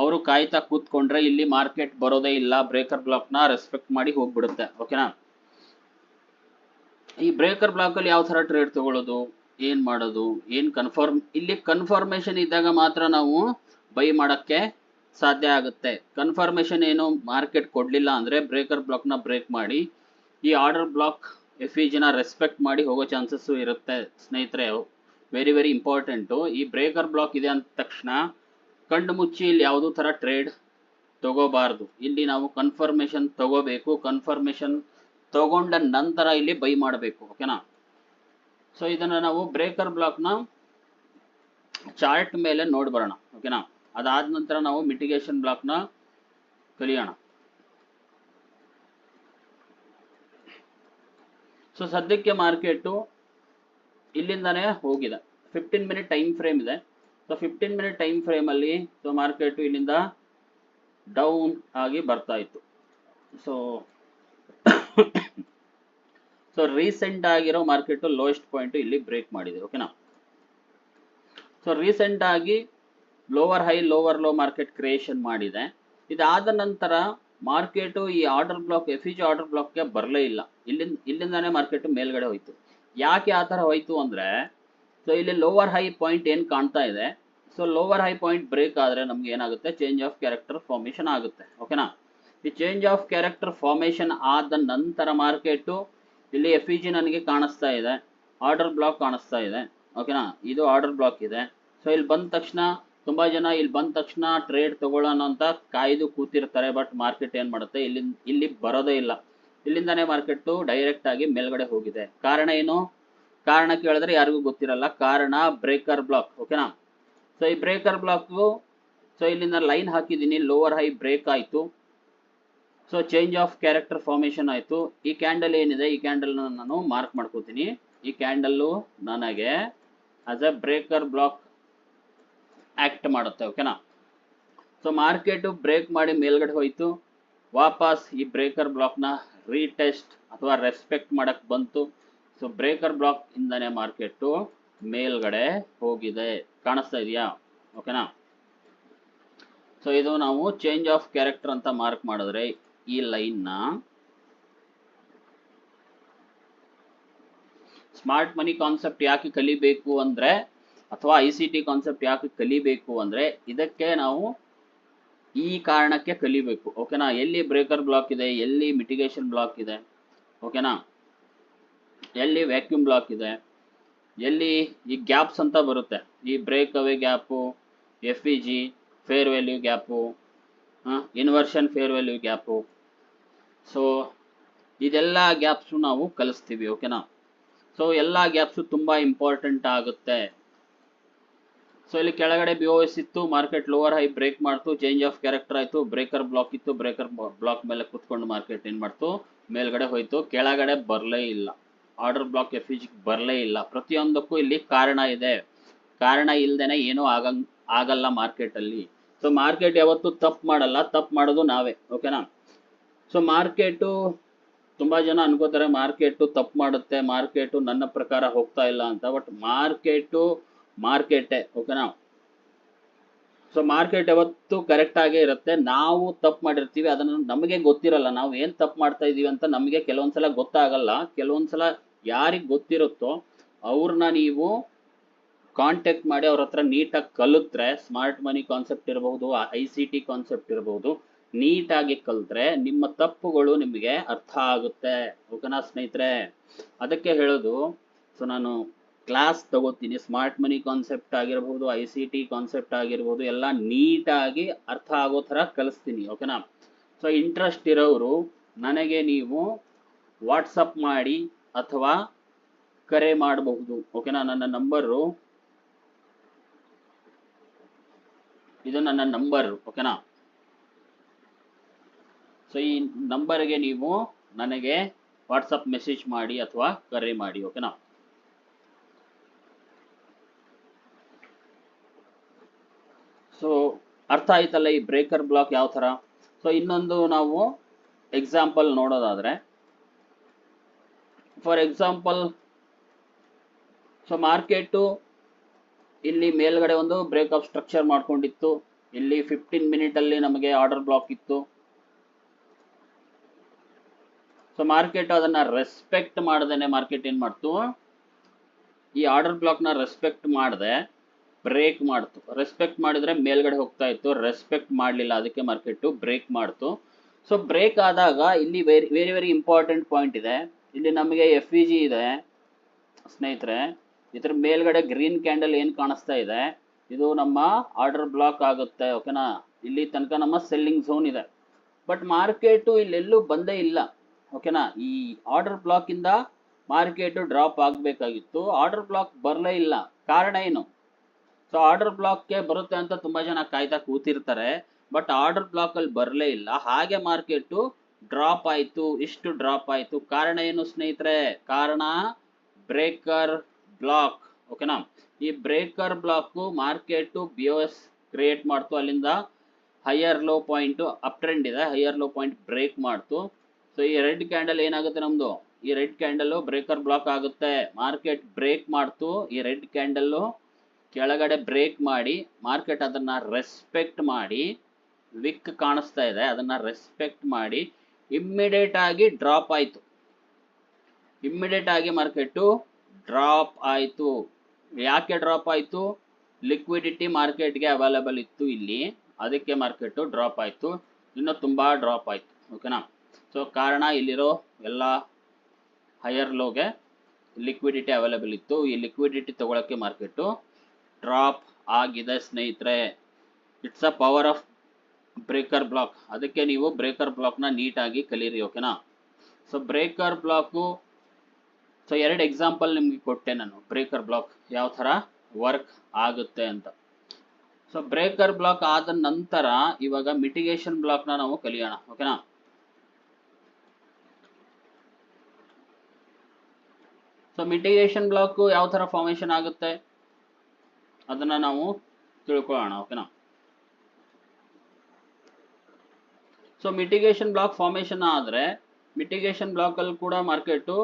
ಅವರು ಕಾಯ್ತಾ ಕೂತ್ಕೊಂಡ್ರೆ ಇಲ್ಲಿ ಮಾರ್ಕೆಟ್ ಬರೋದೇ ಇಲ್ಲ. ಬ್ರೇಕರ್ ಬ್ಲಾಕ್ನ ರೆಸ್ಪೆಕ್ಟ್ ಮಾಡಿ ಹೋಗ್ಬಿಡುತ್ತೆ. ಓಕೆನಾ ಈ ಬ್ರೇಕರ್ ಬ್ಲಾಕ್ ಅಲ್ಲಿ ಯಾವ ತರ ಟ್ರೇಡ್ ತಗೊಳ್ಳೋದು ಏನು ಮಾಡೋದು, ಏನು ಕನ್ಫರ್ಮ್ ಇಲ್ಲಿ ಕನ್ಫರ್ಮೇಶನ್ ಇದ್ದಾಗ ಮಾತ್ರ ನಾವು ಬೈ ಮಾಡಕ್ಕೆ ಸಾಧ್ಯ ಆಗುತ್ತೆ. ಕನ್ಫರ್ಮೇಶನ್ ಏನು ಮಾರ್ಕೆಟ್ ಕೊಡ್ಲಿಲ್ಲ ಅಂದ್ರೆ ಬ್ರೇಕರ್ ಬ್ಲಾಕ್ನ ಬ್ರೇಕ್ ಮಾಡಿ, ಈ ಆರ್ಡರ್ ಬ್ಲಾಕ್ ಎಫ್ ರೆಸ್ಪೆಕ್ಟ್ ಮಾಡಿ ಹೋಗೋ ಚಾನ್ಸಸ್ ಇರುತ್ತೆ ಸ್ನೇಹಿತರೆ. ವೆರಿ ವೆರಿ ಇಂಪಾರ್ಟೆಂಟು ಈ ಬ್ರೇಕರ್ ಬ್ಲಾಕ್ ಇದೆ ಅಂದ ತಕ್ಷಣ ಕಣ್ಣು ಮುಚ್ಚಿ ಇಲ್ಲಿ ಯಾವುದೋ ತರ ಟ್ರೇಡ್ ತಗೋಬಾರ್ದು. ಇಲ್ಲಿ ನಾವು ಕನ್ಫರ್ಮೇಶನ್ ತಗೋಬೇಕು. ಕನ್ಫರ್ಮೇಶನ್ ತಗೊಂಡ ನಂತರ ಇಲ್ಲಿ ಬೈ ಮಾಡಬೇಕು ಓಕೆನಾ ಸೊ ಇದನ್ನ ನಾವು ಬ್ರೇಕರ್ ಬ್ಲಾಕ್ನ ಚಾರ್ಟ್ ಮೇಲೆ ನೋಡ್ಬರೋಣ ಓಕೆನಾ ಅದಾದ ನಂತರ ನಾವು ಮಿಟಿಗೇಷನ್ ಬ್ಲಾಕ್ನ ಕಲಿಯೋಣ. ಸೊ ಸದ್ಯಕ್ಕೆ ಮಾರ್ಕೆಟು ಇಲ್ಲಿಂದಾನೇ ಹೋಗಿದೆ. ಫಿಫ್ಟೀನ್ ಮಿನಿಟ್ ಟೈಮ್ ಫ್ರೇಮ್ ಇದೆ. ಸೊ ಫಿಫ್ಟೀನ್ ಮಿನಿಟ್ ಟೈಮ್ ಫ್ರೇಮಲ್ಲಿ ಸೊ ಮಾರ್ಕೆಟು ಇಲ್ಲಿಂದ ಡೌನ್ ಆಗಿ ಬರ್ತಾ ಇತ್ತು. ಸೊ ಸೊ ರೀಸೆಂಟ್ ಆಗಿರೋ ಮಾರ್ಕೆಟ್ ಲೋಯೆಸ್ಟ್ ಪಾಯಿಂಟ್ ಇಲ್ಲಿ ಬ್ರೇಕ್ ಮಾಡಿದೆ. ಓಕೆನಾ ಸೊ ರೀಸೆಂಟ್ ಆಗಿ lower high lower low market creation ಮಾಡಿದೆ. ಇದಾದ ನಂತರ ಮಾರ್ಕೆಟು ಈ order block F E G order ಬ್ಲಾಕ್ಗೆ ಬರಲೇ ಇಲ್ಲ. ಇಲ್ಲಿಂದ ಇಲ್ಲಿಂದಾನೇ ಮಾರ್ಕೆಟ್ ಮೇಲ್ಗಡೆ ಹೋಯ್ತು. ಯಾಕೆ ಆ ಥರ ಹೋಯ್ತು ಅಂದರೆ ಸೊ ಇಲ್ಲಿ ಲೋವರ್ ಹೈ ಪಾಯಿಂಟ್ ಏನು ಕಾಣ್ತಾ ಇದೆ? So lower high point break ಆದರೆ ನಮ್ಗೆ ಏನಾಗುತ್ತೆ? ಚೇಂಜ್ ಆಫ್ ಕ್ಯಾರೆಕ್ಟರ್ ಫಾರ್ಮೇಷನ್ ಆಗುತ್ತೆ. ಓಕೆನಾ ಈ ಚೇಂಜ್ ಆಫ್ ಕ್ಯಾರೆಕ್ಟರ್ ಫಾರ್ಮೇಷನ್ ಆದ ನಂತರ ಮಾರ್ಕೆಟು ಇಲ್ಲಿ ಎಫ್ ಇ ಜಿ ನನಗೆ ಕಾಣಿಸ್ತಾ ಇದೆ. ಆರ್ಡರ್ ಬ್ಲಾಕ್ ಕಾಣಿಸ್ತಾ ಇದೆ. ಓಕೆನಾ ಇದು ಆರ್ಡರ್ ಬ್ಲಾಕ್ ಇದೆ. ಸೊ ಇಲ್ಲಿ ಬಂದ ತಕ್ಷಣ ತುಂಬಾ ಜನ ಇಲ್ಲಿ ಬಂದ ತಕ್ಷಣ ಟ್ರೇಡ್ ತಗೊಳ್ಳೋಣ ಅಂತ ಕಾಯ್ದು ಕೂತಿರ್ತಾರೆ ಬಟ್ ಮಾರ್ಕೆಟ್ ಏನ್ ಮಾಡುತ್ತೆ? ಇಲ್ಲಿ ಇಲ್ಲಿ ಬರೋದೇ ಇಲ್ಲ. ಇಲ್ಲಿಂದಾನೇ ಮಾರ್ಕೆಟ್ ಡೈರೆಕ್ಟ್ ಆಗಿ ಮೇಲ್ಗಡೆ ಹೋಗಿದೆ. ಕಾರಣ ಏನು? ಕಾರಣ ಕೇಳಿದ್ರೆ ಯಾರಿಗೂ ಗೊತ್ತಿರಲ್ಲ. ಕಾರಣ ಬ್ರೇಕರ್ ಬ್ಲಾಕ್ ಓಕೆನಾ ಸೊ ಈ ಬ್ರೇಕರ್ ಬ್ಲಾಕ್ ಸೊ ಇಲ್ಲಿಂದ ಲೈನ್ ಹಾಕಿದ್ದೀನಿ ಲೋವರ್ ಹೈ ಬ್ರೇಕ್ ಆಯ್ತು. So change of character formation ಆಯ್ತು. ಈ ಕ್ಯಾಂಡಲ್ ಏನಿದೆ? ಈ ಕ್ಯಾಂಡಲ್ ನಾನು ಮಾರ್ಕ್ ಮಾಡ್ಕೋತೀನಿ. ಈ ಕ್ಯಾಂಡಲ್ಲು ನನಗೆ as a breaker block act ಮಾಡುತ್ತೆ ಓಕೆನಾ ಸೊ ಮಾರ್ಕೆಟ್ ಬ್ರೇಕ್ ಮಾಡಿ ಮೇಲ್ಗಡೆ ಹೋಯ್ತು. ವಾಪಸ್ ಈ ಬ್ರೇಕರ್ ಬ್ಲಾಕ್ನ ರೀಟೆಸ್ಟ್ ಅಥವಾ ರೆಸ್ಪೆಕ್ಟ್ ಮಾಡಕ್ ಬಂತು. ಸೊ ಬ್ರೇಕರ್ ಬ್ಲಾಕ್ ಇಂದಾನೆ ಮಾರ್ಕೆಟ್ ಮೇಲ್ಗಡೆ ಹೋಗಿದೆ. ಕಾಣಿಸ್ತಾ ಇದೆಯಾ? ಓಕೆನಾ ಸೊ ಇದು ನಾವು ಚೇಂಜ್ ಆಫ್ ಕ್ಯಾರೆಕ್ಟರ್ ಅಂತ ಮಾರ್ಕ್ ಮಾಡಿದ್ರೆ ಈ ಲೈನ್ನ ಸ್ಮಾರ್ಟ್ ಮನಿ ಕಾನ್ಸೆಪ್ಟ್ ಯಾಕೆ ಕಲಿಬೇಕು ಅಂದ್ರೆ ಅಥವಾ ಐ ಸಿ ಟಿ ಕಾನ್ಸೆಪ್ಟ್ ಯಾಕೆ ಕಲಿಬೇಕು ಅಂದ್ರೆ ಇದಕ್ಕೆ ನಾವು ಈ ಕಾರಣಕ್ಕೆ ಕಲಿಬೇಕು. ಓಕೆನಾ ಎಲ್ಲಿ ಬ್ರೇಕರ್ ಬ್ಲಾಕ್ ಇದೆ, ಎಲ್ಲಿ ಮಿಟಿಗೇಷನ್ ಬ್ಲಾಕ್ ಇದೆ? ಓಕೆನಾ ಎಲ್ಲಿ ವ್ಯಾಕ್ಯೂಮ್ ಬ್ಲಾಕ್ ಇದೆ? ಎಲ್ಲಿ ಈ ಗ್ಯಾಪ್ಸ್ ಅಂತ ಬರುತ್ತೆ. ಈ break away gap F E G fair value gap inversion fair value gap so ಇದೆಲ್ಲ ಗ್ಯಾಪ್ಸು ನಾವು ಕಲಿಸ್ತೀವಿ. ಓಕೆನಾ ಸೊ ಎಲ್ಲ ಗ್ಯಾಪ್ಸು ತುಂಬ ಇಂಪಾರ್ಟೆಂಟ್ ಆಗುತ್ತೆ. ಸೊ ಇಲ್ಲಿ ಕೆಳಗಡೆ ಬಿ ಓ ಎಸ್ ಇತ್ತು ಮಾರ್ಕೆಟ್ ಲೋವರ್ ಹೈ ಬ್ರೇಕ್ ಮಾಡ್ತು ಚೇಂಜ್ ಆಫ್ ಕ್ಯಾರೆಕ್ಟರ್ ಆಯಿತು ಬ್ರೇಕರ್ ಬ್ಲಾಕ್ ಇತ್ತು ಬ್ರೇಕರ್ ಬ್ಲಾಕ್ ಮೇಲೆ ಕುತ್ಕೊಂಡು ಮಾರ್ಕೆಟ್ ಏನು ಮಾಡ್ತು? ಮೇಲ್ಗಡೆ ಹೋಯ್ತು, ಕೆಳಗಡೆ ಬರಲೇ ಇಲ್ಲ. ಆರ್ಡರ್ ಬ್ಲಾಕ್ ಎಫ್ ಬರಲೇ ಇಲ್ಲ. ಪ್ರತಿಯೊಂದಕ್ಕೂ ಇಲ್ಲಿ ಕಾರಣ ಇದೆ. ಕಾರಣ ಇಲ್ದೇನೆ ಏನೂ ಆಗಂಗ್, ಆಗಲ್ಲ ಮಾರ್ಕೆಟಲ್ಲಿ ಸೊ ಮಾರ್ಕೆಟ್ ಯಾವತ್ತೂ ತಪ್ಪು ಮಾಡಲ್ಲ, ತಪ್ಪು ಮಾಡೋದು ನಾವೇ ಓಕೆನಾ ಸೊ ಮಾರ್ಕೆಟು ತುಂಬಾ ಜನ ಅನ್ಕೋತಾರೆ ಮಾರ್ಕೆಟು ತಪ್ಪು ಮಾಡುತ್ತೆ ಮಾರ್ಕೆಟು ನನ್ನ ಪ್ರಕಾರ ಹೋಗ್ತಾ ಇಲ್ಲ ಅಂತ ಬಟ್ ಮಾರ್ಕೆಟು ಮಾರ್ಕೆಟೇ ಓಕೆನಾ ಸೊ ಮಾರ್ಕೆಟ್ ಯಾವತ್ತು ಕರೆಕ್ಟ್ ಆಗೇ ಇರುತ್ತೆ. ನಾವು ತಪ್ಪು ಮಾಡಿರ್ತೀವಿ. ಅದನ್ನು ನಮಗೆ ಗೊತ್ತಿರಲ್ಲ. ನಾವು ಏನ್ ತಪ್ಪು ಮಾಡ್ತಾ ಇದೀವಿ ಅಂತ ನಮಗೆ ಕೆಲವೊಂದ್ಸಲ ಗೊತ್ತಾಗಲ್ಲ. ಕೆಲವೊಂದ್ಸಲ ಯಾರಿಗೆ ಗೊತ್ತಿರುತ್ತೋ ಅವ್ರನ್ನ ನೀವು ಕಾಂಟ್ಯಾಕ್ಟ್ ಮಾಡಿ ಅವ್ರ ಹತ್ರ ನೀಟಾಗಿ ಕಲಿತ್ರೆ ಸ್ಮಾರ್ಟ್ ಮನಿ ಕಾನ್ಸೆಪ್ಟ್ ಇರಬಹುದು ಐ ಸಿ ಟಿ ಕಾನ್ಸೆಪ್ಟ್ ಇರಬಹುದು ನೀಟಾಗಿ ಕಲಿತ್ರೆ ನಿಮ್ಮ ತಪ್ಪುಗಳು ನಿಮಗೆ ಅರ್ಥ ಆಗುತ್ತೆ. ಓಕೆನಾ ಸ್ನೇಹಿತರೆ? ಅದಕ್ಕೆ ಹೇಳೋದು ಸೊ ನಾನು ಕ್ಲಾಸ್ ತಗೋತೀನಿ, ಸ್ಮಾರ್ಟ್ ಮನಿ ಕಾನ್ಸೆಪ್ಟ್ ಆಗಿರಬಹುದು ಐ ಸಿ ಟಿ ಕಾನ್ಸೆಪ್ಟ್ ಆಗಿರ್ಬೋದು, ಎಲ್ಲ ನೀಟಾಗಿ ಅರ್ಥ ಆಗೋ ಥರ ಕಲಿಸ್ತೀನಿ, ಓಕೆನಾ? ಸೊ ಇಂಟ್ರೆಸ್ಟ್ ಇರೋರು ನನಗೆ ನೀವು ವಾಟ್ಸಪ್ ಮಾಡಿ ಅಥವಾ ಕರೆ ಮಾಡಬಹುದು, ಓಕೆನಾ? ನನ್ನ ನಂಬರು. ಇದು ನನ್ನ ನಂಬರ್, ಓಕೆನಾ? ಸೊ ಈ ನಂಬರ್ಗೆ ನೀವು ನನಗೆ ವಾಟ್ಸಪ್ ಮೆಸೇಜ್ ಮಾಡಿ ಅಥವಾ ಕರೆ ಮಾಡಿ, ಓಕೆನಾ? ಸೊ ಅರ್ಥ ಆಯ್ತಲ್ಲ ಈ ಬ್ರೇಕರ್ ಬ್ಲಾಕ್ ಯಾವ ಥರ? ಸೊ ಇನ್ನೊಂದು ನಾವು ಎಕ್ಸಾಂಪಲ್ ನೋಡೋದಾದ್ರೆ ಫಾರ್ ಎಕ್ಸಾಂಪಲ್ ಸೊ ಮಾರ್ಕೆಟು ಇಲ್ಲಿ ಮೇಲ್ಗಡೆ ಒಂದು ಬ್ರೇಕಪ್ ಸ್ಟ್ರಕ್ಚರ್ ಮಾಡ್ಕೊಂಡಿತ್ತು. ಇಲ್ಲಿ ಫಿಫ್ಟೀನ್ ಮಿನಿಟ್ ಅಲ್ಲಿ ನಮಗೆ ಆರ್ಡರ್ ಬ್ಲಾಕ್ ಇತ್ತು. ಸೊ ಮಾರ್ಕೆಟ್ ಅದನ್ನ ರೆಸ್ಪೆಕ್ಟ್ ಮಾಡ್ದೇನೆ ಮಾರ್ಕೆಟ್ ಏನು ಮಾಡ್ತು? ಈ ಆರ್ಡರ್ ಬ್ಲಾಕ್ನ ರೆಸ್ಪೆಕ್ಟ್ ಮಾಡದೆ. ಬ್ರೇಕ್ ಮಾಡ್ತು. ರೆಸ್ಪೆಕ್ಟ್ ಮಾಡಿದ್ರೆ ಮೇಲ್ಗಡೆ ಹೋಗ್ತಾ ಇತ್ತು. ರೆಸ್ಪೆಕ್ಟ್ ಮಾಡಲಿಲ್ಲ, ಅದಕ್ಕೆ ಮಾರ್ಕೆಟ್ ಬ್ರೇಕ್ ಮಾಡ್ತು. ಸೊ ಬ್ರೇಕ್ ಆದಾಗ ಇಲ್ಲಿ very very very important point ಇದೆ. ಇಲ್ಲಿ ನಮಗೆ ಎಫ್ ಇ ಜಿ ಇದೆ. ಸ್ನೇಹಿತರೆ, ಇದ್ರ ಮೇಲ್ಗಡೆ ಗ್ರೀನ್ ಕ್ಯಾಂಡಲ್ ಏನ್ ಕಾಣಿಸ್ತಾ ಇದೆ? ಇದು ನಮ್ಮ ಆರ್ಡರ್ ಬ್ಲಾಕ್ ಆಗುತ್ತೆ ಓಕೆನಾ ಇಲ್ಲಿ ತನಕ ನಮ್ಮ ಸೆಲ್ಲಿಂಗ್ ಝೋನ್ ಇದೆ. ಬಟ್ ಮಾರ್ಕೆಟು ಇಲ್ಲೆಲ್ಲೂ ಬಂದೇ ಇಲ್ಲ ಓಕೆನಾ ಈ ಆರ್ಡರ್ ಬ್ಲಾಕ್ ಇಂದ ಮಾರ್ಕೆಟ್ ಡ್ರಾಪ್ ಆಗಬೇಕಾಗಿತ್ತು. ಆರ್ಡರ್ ಬ್ಲಾಕ್ ಬರಲೇ ಇಲ್ಲ. ಕಾರಣ ಏನು? ಸೊ ಆರ್ಡರ್ ಬ್ಲಾಕ್ಗೆ ಬರುತ್ತೆ ಅಂತ ತುಂಬಾ ಜನ ಕಾಯ್ತಾ ಕೂತಿರ್ತಾರೆ. ಬಟ್ ಆರ್ಡರ್ ಬ್ಲಾಕ್ ಅಲ್ಲಿ ಬರಲೇ ಇಲ್ಲ. ಹಾಗೆ ಮಾರ್ಕೆಟ್ ಡ್ರಾಪ್ ಆಯ್ತು, ಇಷ್ಟು ಡ್ರಾಪ್ ಆಯ್ತು. ಕಾರಣ ಏನು ಸ್ನೇಹಿತರೆ? ಕಾರಣ ಬ್ರೇಕರ್ ಬ್ಲಾಕ್ ಓಕೆನಾ ಈ breaker block market B O S create ಮಾಡ್ತು. ಅಲ್ಲಿಂದ higher low point up trend ಇದೆ. ಹೈಯರ್ ಲೋ ಪಾಯಿಂಟ್ ಬ್ರೇಕ್ ಮಾಡ್ತು. ಸೊ ಈ ರೆಡ್ ಕ್ಯಾಂಡಲ್ ಏನಾಗುತ್ತೆ ನಮ್ದು? ಈ ರೆಡ್ ಕ್ಯಾಂಡಲ್ ಬ್ರೇಕರ್ ಬ್ಲಾಕ್ ಆಗುತ್ತೆ. ಮಾರ್ಕೆಟ್ ಬ್ರೇಕ್ ಮಾಡ್ತು. ಈ ರೆಡ್ ಕ್ಯಾಂಡಲ್ ಕೆಳಗಡೆ ಬ್ರೇಕ್ ಮಾಡಿ ಮಾರ್ಕೆಟ್ ಅದನ್ನ ರೆಸ್ಪೆಕ್ಟ್ ಮಾಡಿ ವಿಕ್ ಕಾಣಿಸ್ತಾ ಇದೆ, ಅದನ್ನ ರೆಸ್ಪೆಕ್ಟ್ ಮಾಡಿ ಇಮ್ಮಿಡಿಯೇಟ್ ಆಗಿ ಡ್ರಾಪ್ ಆಯ್ತು. ಇಮ್ಮಿಡಿಯೇಟ್ ಆಗಿ ಮಾರ್ಕೆಟ್ ಡ್ರಾಪ್ ಆಯ್ತು. ಯಾಕೆ ಡ್ರಾಪ್ ಆಯ್ತು? ಲಿಕ್ವಿಡಿಟಿ ಮಾರ್ಕೆಟ್ಗೆ ಅವೈಲಬಲ್ ಇತ್ತು ಇಲ್ಲಿ. ಅದಕ್ಕೆ ಮಾರ್ಕೆಟು ಡ್ರಾಪ್ ಆಯಿತು. ಇನ್ನು ತುಂಬ ಡ್ರಾಪ್ ಆಯಿತು. ಓಕೆನಾ ಸೊ ಕಾರಣ ಇಲ್ಲಿರೋ ಎಲ್ಲ ಹೈಯರ್ ಲೋಗೆ ಲಿಕ್ವಿಡಿಟಿ ಅವೈಲಬಲ್ ಇತ್ತು. ಈ ಲಿಕ್ವಿಡಿಟಿ ತಗೊಳಕ್ಕೆ ಮಾರ್ಕೆಟು ಡ್ರಾಪ್ ಆಗಿದೆ, ಸ್ನೇಹಿತರೆ. It's a power of breaker block ಅದಕ್ಕೆ ನೀವು ಬ್ರೇಕರ್ ಬ್ಲಾಕ್ನ ನೀಟಾಗಿ ಕಲೀರಿ ಓಕೆನಾ ಸೊ ಬ್ರೇಕರ್ ಬ್ಲಾಕು ಸೊ ಎರಡು ಎಕ್ಸಾಂಪಲ್ ನಿಮಗೆ ಕೊಟ್ಟೆ ನಾನು. ಬ್ರೇಕರ್ ಬ್ಲಾಕ್ ಯಾವ ಥರ? ವರ್ಕ್ ಆಗುತ್ತೆ ಅಂತ. ಸೊ ಬ್ರೇಕರ್ ಬ್ಲಾಕ್ ಆದ ನಂತರ ಇವಾಗ ಮಿಟಿಗೇಷನ್ ಬ್ಲಾಕ್ನ ನಾವು ಕಲಿಯೋಣ ಓಕೆನಾ ಸೊ ಮಿಟಿಗೇಷನ್ ಬ್ಲಾಕ್ ಯಾವ ಥರ ಫಾರ್ಮೇಷನ್ ಆಗುತ್ತೆ? ಅದನ್ನ ನಾವು ತಿಳ್ಕೊಳ್ಳೋಣ ಓಕೆನಾ ಸೊ ಮಿಟಿಗೇಷನ್ ಬ್ಲಾಕ್ ಫಾರ್ಮೇಷನ್ ಆದರೆ ಮಿಟಿಗೇಷನ್ ಬ್ಲಾಕಲ್ಲಿ ಕೂಡ ಮಾರ್ಕೆಟು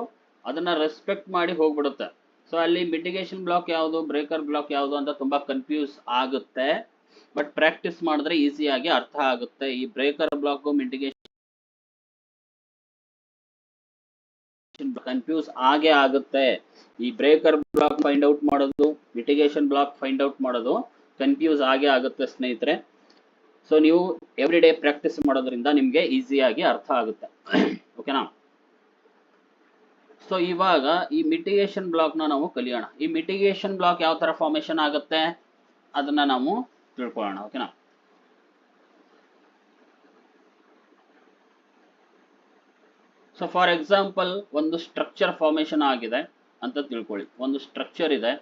ಅದನ್ನ ರೆಸ್ಪೆಕ್ಟ್ ಮಾಡಿ ಹೋಗ್ಬಿಡುತ್ತೆ. ಸೊ ಅಲ್ಲಿ ಮಿಟಿಗೇಷನ್ ಬ್ಲಾಕ್ ಯಾವುದು ಬ್ರೇಕರ್ ಬ್ಲಾಕ್ ಯಾವುದು ಅಂತ ತುಂಬಾ ಕನ್ಫ್ಯೂಸ್ ಆಗುತ್ತೆ. ಬಟ್ ಪ್ರಾಕ್ಟೀಸ್ ಮಾಡಿದ್ರೆ ಈಸಿಯಾಗಿ ಅರ್ಥ ಆಗುತ್ತೆ. ಈ ಬ್ರೇಕರ್ ಬ್ಲಾಕು ಮಿಟಿಗೇಷನ್ ಕನ್ಫ್ಯೂಸ್ ಆಗೇ ಆಗುತ್ತೆ. ಈ ಬ್ರೇಕರ್ ಬ್ಲಾಕ್ ಫೈಂಡ್ ಔಟ್ ಮಾಡೋದು ಮಿಟಿಗೇಷನ್ ಬ್ಲಾಕ್ ಫೈಂಡ್ ಔಟ್ ಮಾಡೋದು ಕನ್ಫ್ಯೂಸ್ ಆಗೇ ಆಗುತ್ತೆ ಸ್ನೇಹಿತರೆ. ಸೊ ನೀವು ಎವ್ರಿ ಡೇ ಪ್ರಾಕ್ಟೀಸ್ ಮಾಡೋದ್ರಿಂದ ನಿಮಗೆ ಈಸಿಯಾಗಿ ಅರ್ಥ ಆಗುತ್ತೆ. ಓಕೆನಾ ಸೊ ಇವಾಗ ಈ ಮಿಟಿಗೇಷನ್ ಬ್ಲಾಕ್ನ ನಾವು ಕಲಿಯೋಣ. ಈ ಮಿಟಿಗೇಷನ್ ಬ್ಲಾಕ್ ಯಾವ ಥರ ಫಾರ್ಮೇಷನ್ ಆಗುತ್ತೆ? ಅದನ್ನ ನಾವು ತಿಳ್ಕೊಳ್ಳೋಣ. ಓಕೆನಾ ಸೊ ಫಾರ್ ಎಕ್ಸಾಂಪಲ್ ಒಂದು ಸ್ಟ್ರಕ್ಚರ್ ಫಾರ್ಮೇಷನ್ ಆಗಿದೆ ಅಂತ ತಿಳ್ಕೊಳ್ಳಿ. ಒಂದು ಸ್ಟ್ರಕ್ಚರ್ ಇದೆ.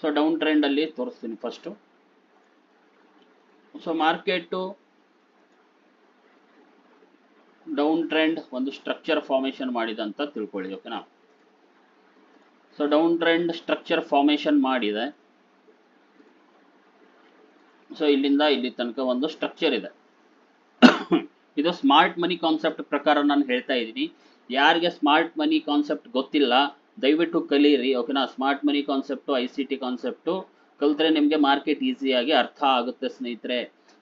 ಸೊ ಡೌನ್ ಟ್ರೆಂಡ್ ಅಲ್ಲಿ ತೋರಿಸ್ತೀನಿ first so market down trend ಒಂದು ಸ್ಟ್ರಕ್ಚರ್ ಫಾರ್ಮೇಷನ್ ಮಾಡಿದೆ ಅಂತ ತಿಳ್ಕೊಳ್ಳಿ ಓಕೆನಾ so down trend structure formation ಮಾಡಿದೆ. ಸೊ ಇಲ್ಲಿಂದ ಇಲ್ಲಿ ತನಕ ಒಂದು ಸ್ಟ್ರಕ್ಚರ್ ಇದೆ. ಇದು ಸ್ಮಾರ್ಟ್ ಮನಿ ಕಾನ್ಸೆಪ್ಟ್ ಪ್ರಕಾರ ನಾನು ಹೇಳ್ತಾ ಇದ್ದೀನಿ. ಯಾರಿಗೆ ಸ್ಮಾರ್ಟ್ ಮನಿ ಕಾನ್ಸೆಪ್ಟ್ ಗೊತ್ತಿಲ್ಲ, ದಯವಿಟ್ಟು ಕಲೀರಿ ಓಕೆನಾ? Smart money concept, I C T concept ಕಲಿತ್ರೆ ನಿಮಗೆ ಮಾರ್ಕೆಟ್ ಈಸಿಯಾಗಿ ಅರ್ಥ ಆಗುತ್ತೆ ಸ್ನೇಹಿತರೆ.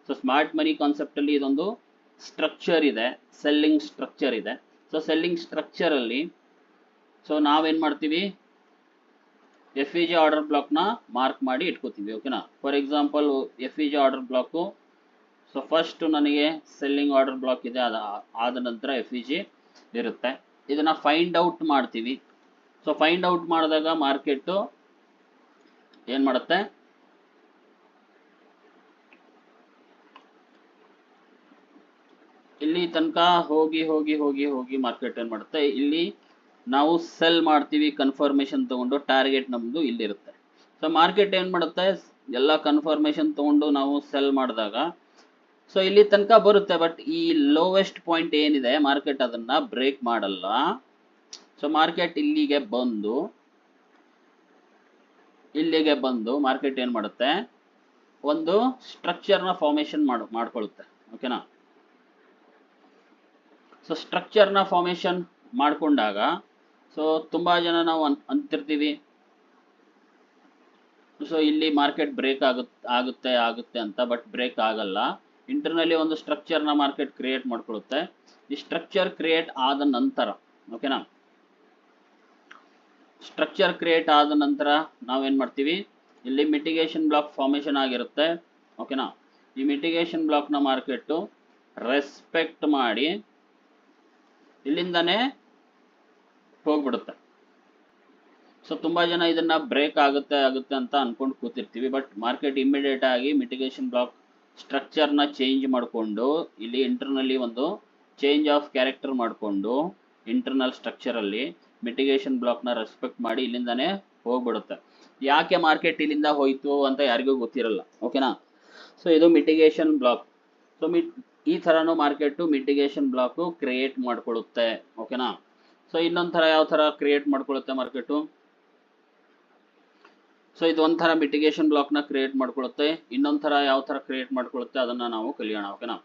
ಸೊ ಸ್ಮಾರ್ಟ್ ಮನಿ ಕಾನ್ಸೆಪ್ಟಲ್ಲಿ ಇದೊಂದು ಸ್ಟ್ರಕ್ಚರ್ ಇದೆ, ಸೆಲ್ಲಿಂಗ್ ಸ್ಟ್ರಕ್ಚರ್ ಇದೆ. ಸೊ ಸೆಲ್ಲಿಂಗ್ ಸ್ಟ್ರಕ್ಚರಲ್ಲಿ ಸೊ ನಾವೇನು ಮಾಡ್ತೀವಿ? ಎಫ್ ಇ ಜಿ ಆರ್ಡರ್ ಬ್ಲಾಕ್ನ ಮಾರ್ಕ್ ಮಾಡಿ ಇಟ್ಕೋತೀವಿ, ಓಕೆನಾ? For example, F E G order block so first ನನಗೆ ಸೆಲ್ಲಿಂಗ್ ಆರ್ಡರ್ ಬ್ಲಾಕ್ ಇದೆ. ಅದ ಆದ ನಂತರ ಎಫ್ ಇ ಜಿ ಇರುತ್ತೆ. ಇದನ್ನ ಫೈಂಡ್ ಔಟ್ ಮಾಡ್ತೀವಿ. ಸೊ ಫೈಂಡ್ ಔಟ್ ಮಾಡಿದಾಗ ಮಾರ್ಕೆಟು ಏನು ಮಾಡುತ್ತೆ? ಇಲ್ಲಿ ತನಕ ಹೋಗಿ ಹೋಗಿ ಹೋಗಿ ಹೋಗಿ ಮಾರ್ಕೆಟ್ ಏನು ಮಾಡುತ್ತೆ? ಇಲ್ಲಿ ನಾವು ಸೆಲ್ ಮಾಡ್ತೀವಿ ಕನ್ಫರ್ಮೇಷನ್ ತಗೊಂಡು ಟಾರ್ಗೆಟ್ ನಮ್ಮದು ಇಲ್ಲಿರುತ್ತೆ. ಸೊ ಮಾರ್ಕೆಟ್ ಏನು ಮಾಡುತ್ತೆ? ಎಲ್ಲ ಕನ್ಫರ್ಮೇಷನ್ ತಗೊಂಡು ನಾವು ಸೆಲ್ ಮಾಡಿದಾಗ ಸೊ ಇಲ್ಲಿ ತನಕ ಬರುತ್ತೆ ಬಟ್ ಈ ಲೋವೆಸ್ಟ್ ಪಾಯಿಂಟ್ ಏನಿದೆ ಮಾರ್ಕೆಟ್ ಅದನ್ನ ಬ್ರೇಕ್ ಮಾಡಲ್ಲ. ಸೊ ಮಾರ್ಕೆಟ್ ಇಲ್ಲಿಗೆ ಬಂದು ಇಲ್ಲಿಗೆ ಬಂದು ಮಾರ್ಕೆಟ್ ಏನ್ ಮಾಡುತ್ತೆ? ಒಂದು ಸ್ಟ್ರಕ್ಚರ್ನ ಫಾರ್ಮೇಷನ್ ಮಾಡ್, ಮಾಡ್ಕೊಳ್ಳುತ್ತೆ ಓಕೆನಾ ಸೊ ಸ್ಟ್ರಕ್ಚರ್ನ ಫಾರ್ಮೇಷನ್ ಮಾಡ್ಕೊಂಡಾಗ ಸೊ ತುಂಬಾ ಜನ ನಾವು ಅಂತಿರ್ತೀವಿ. ಸೊ ಇಲ್ಲಿ ಮಾರ್ಕೆಟ್ ಬ್ರೇಕ್ ಆಗುತ್ತೆ ಆಗುತ್ತೆ ಆಗುತ್ತೆ ಅಂತ ಬಟ್ ಬ್ರೇಕ್ ಆಗಲ್ಲ. ಇಂಟರ್ನಲ್ಲಿ ಒಂದು ಸ್ಟ್ರಕ್ಚರ್ನ ಮಾರ್ಕೆಟ್ ಕ್ರಿಯೇಟ್ ಮಾಡ್ಕೊಳ್ಳುತ್ತೆ ಈ ಸ್ಟ್ರಕ್ಚರ್ ಕ್ರಿಯೇಟ್ ಆದ ನಂತರ ಓಕೆನಾ ಸ್ಟ್ರಕ್ಚರ್ ಕ್ರಿಯೇಟ್ ಆದ ನಂತರ ನಾವೇನ್ ಮಾಡ್ತೀವಿ? ಇಲ್ಲಿ ಮಿಟಿಗೇಷನ್ ಬ್ಲಾಕ್ ಫಾರ್ಮೇಶನ್ ಆಗಿರುತ್ತೆ ಓಕೆನಾ ಈ ಮಿಟಿಗೇಷನ್ ಬ್ಲಾಕ್ನ ಮಾರ್ಕೆಟ್ ರೆಸ್ಪೆಕ್ಟ್ ಮಾಡಿ ಇಲ್ಲಿಂದನೇ ಹೋಗ್ಬಿಡುತ್ತೆ. ಸೊ ತುಂಬಾ ಜನ ಇದನ್ನ ಬ್ರೇಕ್ ಆಗುತ್ತೆ ಆಗುತ್ತೆ ಅಂತ ಅನ್ಕೊಂಡು ಕೂತಿರ್ತೀವಿ ಬಟ್ ಮಾರ್ಕೆಟ್ ಇಮಿಡಿಯೇಟ್ ಆಗಿ ಮಿಟಿಗೇಷನ್ ಬ್ಲಾಕ್ ಸ್ಟ್ರಕ್ಚರ್ನ ಚೇಂಜ್ ಮಾಡಿಕೊಂಡು, ಇಲ್ಲಿ ಇಂಟರ್ನಲ್ಲಿ ಒಂದು ಚೇಂಜ್ ಆಫ್ ಕ್ಯಾರೆಕ್ಟರ್ ಮಾಡಿಕೊಂಡು ಇಂಟರ್ನಲ್ ಸ್ಟ್ರಕ್ಚರಲ್ಲಿ ಮಿಟಿಗೇಷನ್ ಬ್ಲಾಕ್ನ ರೆಸ್ಪೆಕ್ಟ್ ಮಾಡಿ ಇಲ್ಲಿಂದಾನೇ ಹೋಗ್ಬಿಡುತ್ತೆ. ಯಾಕೆ ಮಾರ್ಕೆಟ್ ಇಲ್ಲಿಂದ ಹೋಯ್ತು ಅಂತ ಯಾರಿಗೂ ಗೊತ್ತಿರಲ್ಲ ಓಕೆನಾ ಸೊ ಇದು ಮಿಟಿಗೇಷನ್ ಬ್ಲಾಕ್ ಸೊ ಮಿ ಈ ಥರನೂ ಮಾರ್ಕೆಟು ಮಿಟಿಗೇಷನ್ ಬ್ಲಾಕು ಕ್ರಿಯೇಟ್ ಮಾಡ್ಕೊಳ್ಳುತ್ತೆ ಓಕೆನಾ ಸೊ ಇನ್ನೊಂದು ಥರ ಯಾವ ಥರ ಕ್ರಿಯೇಟ್ ಮಾಡ್ಕೊಳ್ಳುತ್ತೆ ಮಾರ್ಕೆಟು ಸೊ ಇದು ಒಂಥರ ಮಿಟಿಗೇಷನ್ ಬ್ಲಾಕ್ನ ಕ್ರಿಯೇಟ್ ಮಾಡ್ಕೊಳ್ಳುತ್ತೆ ಇನ್ನೊಂದು ಥರ ಯಾವ ಥರ ಕ್ರಿಯೇಟ್ ಮಾಡ್ಕೊಳ್ಳುತ್ತೆ ಅದನ್ನ ನಾವು ಕಲಿಯೋಣ ಓಕೆನಾ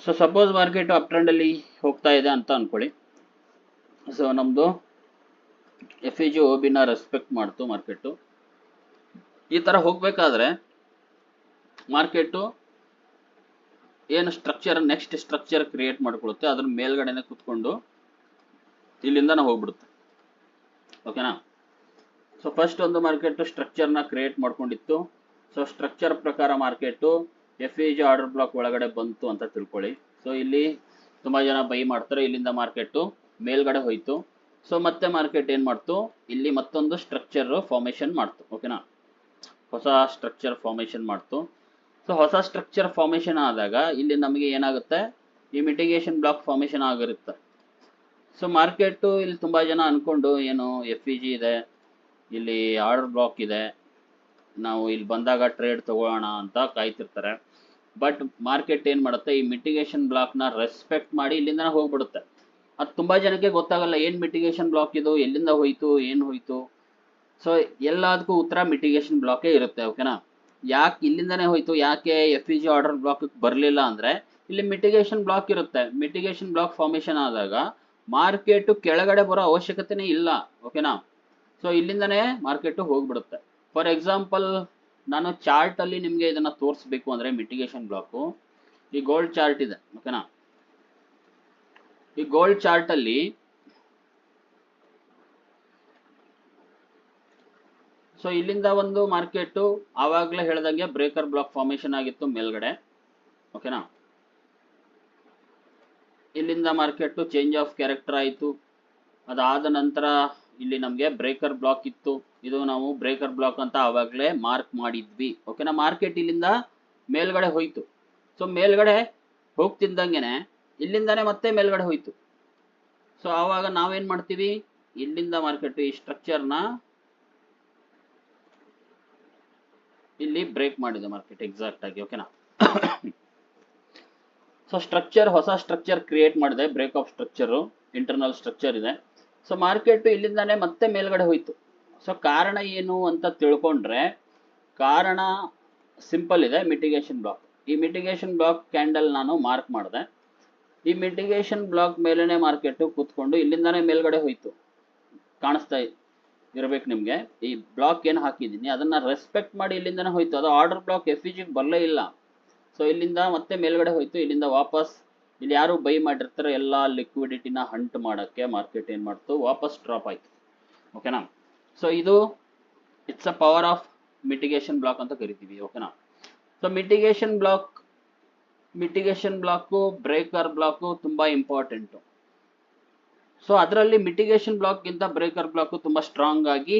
ಸೊ ಸಪೋಸ್ ಮಾರ್ಕೆಟ್ ಅಪ್ ಟ್ರೆಂಡಲ್ಲಿ ಹೋಗ್ತಾ ಇದೆ ಅಂತ ಅನ್ಕೊಳ್ಳಿ. ಸೊ ನಮ್ದು ಎಫ್ ಇ ಜಿ ಓಬಿನ ಬಿನ ರೆಸ್ಪೆಕ್ಟ್ ಮಾಡ್ತು ಮಾರ್ಕೆಟು ಈ ಥರ ಹೋಗಬೇಕಾದ್ರೆ ಮಾರ್ಕೆಟು ಏನು ಸ್ಟ್ರಕ್ಚರ್ ನೆಕ್ಸ್ಟ್ ಸ್ಟ್ರಕ್ಚರ್ ಕ್ರಿಯೇಟ್ ಮಾಡ್ಕೊಳುತ್ತೆ ಅದ್ರ ಮೇಲ್ಗಡೆನೆ ಕುತ್ಕೊಂಡು ಇಲ್ಲಿಂದ ಹೋಗ್ಬಿಡುತ್ತೆ. ಓಕೆನಾ ಸೊ ಫಸ್ಟ್ ಒಂದು ಮಾರ್ಕೆಟ್ ಸ್ಟ್ರಕ್ಚರ್ನ ಕ್ರಿಯೇಟ್ ಮಾಡ್ಕೊಂಡಿತ್ತು. ಸೊ ಸ್ಟ್ರಕ್ಚರ್ ಪ್ರಕಾರ market F E G order block ಒಳಗಡೆ ಬಂತು ಅಂತ ತಿಳ್ಕೊಳ್ಳಿ. ಸೊ ಇಲ್ಲಿ ತುಂಬಾ ಜನ ಬೈ ಮಾಡ್ತಾರೆ. ಇಲ್ಲಿಂದ ಮಾರ್ಕೆಟು ಮೇಲ್ಗಡೆ ಹೋಯ್ತು. ಸೊ ಮತ್ತೆ ಮಾರ್ಕೆಟ್ ಏನ್ ಮಾಡ್ತು? ಇಲ್ಲಿ ಮತ್ತೊಂದು ಸ್ಟ್ರಕ್ಚರ್ ಫಾರ್ಮೇಶನ್ ಮಾಡ್ತು. ಓಕೆನಾ ಹೊಸ ಸ್ಟ್ರಕ್ಚರ್ ಫಾರ್ಮೇಶನ್ ಮಾಡ್ತು. ಸೊ ಹೊಸ ಸ್ಟ್ರಕ್ಚರ್ ಫಾರ್ಮೇಶನ್ ಆದಾಗ ಇಲ್ಲಿ ನಮಗೆ ಏನಾಗುತ್ತೆ? ಈ ಮಿಟಿಗೇಷನ್ ಬ್ಲಾಕ್ ಫಾರ್ಮೇಶನ್ ಆಗಿರುತ್ತೆ. ಸೊ ಮಾರ್ಕೆಟು ಇಲ್ಲಿ ತುಂಬಾ ಜನ ಅನ್ಕೊಂಡು ಏನು ಎಫ್ ಇ ಜಿ ಇದೆ, ಇಲ್ಲಿ ಆರ್ಡರ್ ಬ್ಲಾಕ್ ಇದೆ, ನಾವು ಇಲ್ಲಿ ಬಂದಾಗ ಟ್ರೇಡ್ ತಗೊಳ್ಳೋಣ ಅಂತ ಕಾಯ್ತಿರ್ತಾರೆ. ಬಟ್ ಮಾರ್ಕೆಟ್ ಏನ್ ಮಾಡುತ್ತೆ? ಈ ಮಿಟಿಗೇಷನ್ ಬ್ಲಾಕ್ನ ರೆಸ್ಪೆಕ್ಟ್ ಮಾಡಿ ಇಲ್ಲಿಂದ ಹೋಗ್ಬಿಡುತ್ತೆ. ಅದು ತುಂಬಾ ಜನಕ್ಕೆ ಗೊತ್ತಾಗಲ್ಲ, ಏನು ಮಿಟಿಗೇಷನ್ ಬ್ಲಾಕ್ ಇದು, ಎಲ್ಲಿಂದ ಹೋಯ್ತು, ಏನು ಹೋಯ್ತು? ಸೊ ಎಲ್ಲದಕ್ಕೂ ಉತ್ತರ ಮಿಟಿಗೇಷನ್ ಬ್ಲಾಕೇ ಇರುತ್ತೆ ಓಕೆನಾ ಯಾಕೆ ಇಲ್ಲಿಂದನೇ ಹೋಯ್ತು, ಯಾಕೆ F E G order block ಬರಲಿಲ್ಲ ಅಂದ್ರೆ ಇಲ್ಲಿ ಮಿಟಿಗೇಷನ್ ಬ್ಲಾಕ್ ಇರುತ್ತೆ. ಮಿಟಿಗೇಷನ್ ಬ್ಲಾಕ್ ಫಾರ್ಮೇಶನ್ ಆದಾಗ ಮಾರ್ಕೆಟ್ ಕೆಳಗಡೆ ಬರೋ ಅವಶ್ಯಕತೆನೇ ಇಲ್ಲ ಓಕೆನಾ ಸೊ ಇಲ್ಲಿಂದನೇ ಮಾರ್ಕೆಟ್ ಹೋಗ್ಬಿಡುತ್ತೆ. ಫಾರ್ ಎಕ್ಸಾಂಪಲ್ ನಾನು ಚಾರ್ಟ್ ಅಲ್ಲಿ ನಿಮ್ಗೆ ಇದನ್ನ ತೋರಿಸ್ಬೇಕು ಅಂದ್ರೆ ಮಿಟಿಗೇಷನ್ ಬ್ಲಾಕು ಈ ಗೋಲ್ಡ್ ಚಾರ್ಟ್ ಇದೆ ಓಕೆನಾ ಈ ಗೋಲ್ಡ್ ಚಾರ್ಟ್ ಅಲ್ಲಿ ಸೊ ಇಲ್ಲಿಂದ ಒಂದು ಮಾರ್ಕೆಟು ಆವಾಗಲೇ ಹೇಳ್ದಂಗೆ ಬ್ರೇಕರ್ ಬ್ಲಾಕ್ ಫಾರ್ಮೇಶನ್ ಆಗಿತ್ತು ಮೇಲ್ಗಡೆ. ಓಕೆನಾ ಇಲ್ಲಿಂದ ಮಾರ್ಕೆಟು ಚೇಂಜ್ ಆಫ್ ಕ್ಯಾರೆಕ್ಟರ್ ಆಯಿತು. ಅದಾದ ನಂತರ ಇಲ್ಲಿ ನಮಗೆ ಬ್ರೇಕರ್ ಬ್ಲಾಕ್ ಇತ್ತು. ಇದು ನಾವು ಬ್ರೇಕರ್ ಬ್ಲಾಕ್ ಅಂತ ಆವಾಗಲೇ ಮಾರ್ಕ್ ಮಾಡಿದ್ವಿ. ಓಕೆನಾ ಮಾರ್ಕೆಟ್ ಇಲ್ಲಿಂದ ಮೇಲ್ಗಡೆ ಹೋಯ್ತು. ಸೊ ಮೇಲ್ಗಡೆ ಹೋಗ್ತಿದ್ದಂಗೆನೆ ಇಲ್ಲಿಂದಾನೆ ಮತ್ತೆ ಮೇಲ್ಗಡೆ ಹೋಯ್ತು. ಸೊ ಆವಾಗ ನಾವೇನು ಮಾಡ್ತೀವಿ? ಇಲ್ಲಿಂದ ಮಾರ್ಕೆಟ್ ಈ ಸ್ಟ್ರಕ್ಚರ್ನ ಇಲ್ಲಿ ಬ್ರೇಕ್ ಮಾಡಿದೆ ಮಾರ್ಕೆಟ್ ಎಕ್ಸಾಕ್ಟ್ ಆಗಿ ಓಕೆನಾ ಸೊ ಸ್ಟ್ರಕ್ಚರ್ ಹೊಸ ಸ್ಟ್ರಕ್ಚರ್ ಕ್ರಿಯೇಟ್ ಮಾಡಿದೆ break of structure internal structure ಇದೆ. ಸೊ ಮಾರ್ಕೆಟ್ ಇಲ್ಲಿಂದಾನೇ ಮತ್ತೆ ಮೇಲ್ಗಡೆ ಹೋಯ್ತು. ಸೊ ಕಾರಣ ಏನು ಅಂತ ತಿಳ್ಕೊಂಡ್ರೆ, ಕಾರಣ ಸಿಂಪಲ್ ಇದೆ ಮಿಟಿಗೇಷನ್ ಬ್ಲಾಕ್ ಈ ಮಿಟಿಗೇಷನ್ ಬ್ಲಾಕ್ ಕ್ಯಾಂಡಲ್ ನಾನು ಮಾರ್ಕ್ ಮಾಡಿದೆ. ಈ ಮಿಟಿಗೇಷನ್ ಬ್ಲಾಕ್ ಮೇಲೇನೆ ಮಾರ್ಕೆಟ್ ಕೂತ್ಕೊಂಡು ಇಲ್ಲಿಂದಾನೆ ಮೇಲ್ಗಡೆ ಹೋಯ್ತು. ಕಾಣಿಸ್ತಾ ಇರ್ಬೇಕು ನಿಮ್ಗೆ. ಈ ಬ್ಲಾಕ್ ಏನು ಹಾಕಿದ್ದೀನಿ, ಅದನ್ನ ರೆಸ್ಪೆಕ್ಟ್ ಮಾಡಿ ಇಲ್ಲಿಂದನೇ ಹೋಯ್ತು. ಅದು ಆರ್ಡರ್ ಬ್ಲಾಕ್ ಎಫ್ ಇ ಬರಲೇ ಇಲ್ಲ. ಸೊ ಇಲ್ಲಿಂದ ಮತ್ತೆ ಮೇಲ್ಗಡೆ ಹೋಯ್ತು, ಇಲ್ಲಿಂದ ವಾಪಸ್. ಇಲ್ಲಿ ಯಾರು ಬೈ ಮಾಡಿರ್ತಾರೆ ಎಲ್ಲ ಲಿಕ್ವಿಡಿಟಿನ ಹಂಟ್ ಮಾಡೋಕ್ಕೆ ಮಾರ್ಕೆಟ್ ಏನು ಮಾಡ್ತು, ವಾಪಸ್ ಡ್ರಾಪ್ ಆಯ್ತು. ಓಕೆನಾ ಸೊ ಇದು it's a power of mitigation block ಅಂತ ಕರಿತೀವಿ ಓಕೆನಾ so mitigation block mitigation block breaker block ತುಂಬಾ ಇಂಪಾರ್ಟೆಂಟು ಸೊ ಅದರಲ್ಲಿ ಮಿಟಿಗೇಷನ್ ಬ್ಲಾಕ್ಗಿಂತ ಬ್ರೇಕರ್ ಬ್ಲಾಕು ತುಂಬಾ ಸ್ಟ್ರಾಂಗ್ ಆಗಿ